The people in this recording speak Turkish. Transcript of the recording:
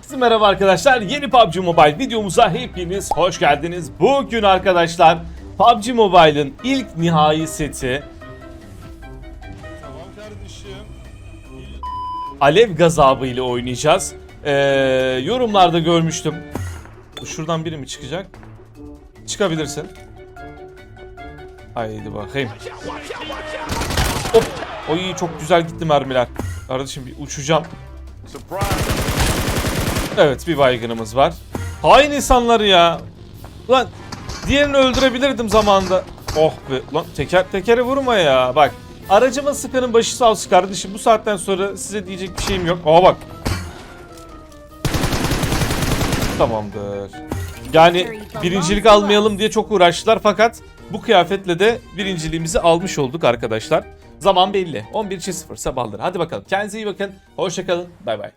Herkese merhaba arkadaşlar. Yeni PUBG Mobile videomuza hepiniz hoş geldiniz. Bugün arkadaşlar PUBG Mobile'ın ilk nihai seti Tamam kardeşim. Alev Gazabı ile oynayacağız. Ee, yorumlarda görmüştüm. Şuradan biri mi çıkacak? Çıkabilirsin. Haydi bakayım. Hop. Oy çok güzel gitti mermiler. Kardeşim bir uçacağım. Evet bir baygınımız var. Hain insanları ya. Lan diğerini öldürebilirdim zamanında. Oh be lan teker tekere vurma ya. Bak aracıma sıkanın başı sağ olsun kardeşim. Bu saatten sonra size diyecek bir şeyim yok. Aa bak. Tamamdır. Yani birincilik almayalım diye çok uğraştılar fakat bu kıyafetle de birinciliğimizi almış olduk arkadaşlar. Zaman belli. 11.00 sabahları. Hadi bakalım. Kendinize iyi bakın. Hoşçakalın. Bay bay.